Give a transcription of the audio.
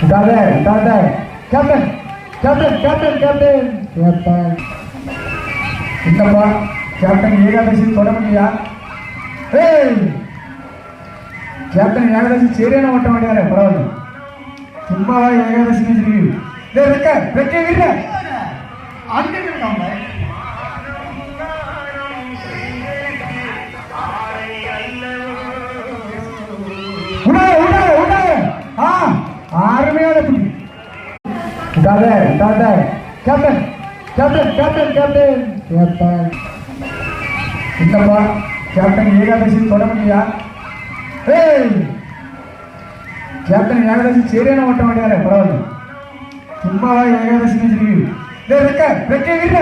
விடாத விடாத captain captain captain captain captain என்னப்பா கேப்டன் ஏகாதசி தொட முடியா ஏய்! கேப்டன் ஏகாதசி சரியான ஓட்ட மாட்டாரு பரவாயில்ல. சும்மாவா ஏகாதசி வச்சிருக்கு டேய் ரெக்க ரெக்க விடுற அங்க அருமையான குட்டி விடாத விடாத captain captain captain captain captain என்னப்பா கேப்டன் ஏகாதசி தொட முடியா ஏய்! கேப்டன் ஏகாதசி சரியான ஓட்ட மாட்டாரு பரவாயில்ல. சும்மாவா ஏகாதசி வச்சிருக்கு டேய் ரெக்க ரெக்க விடுற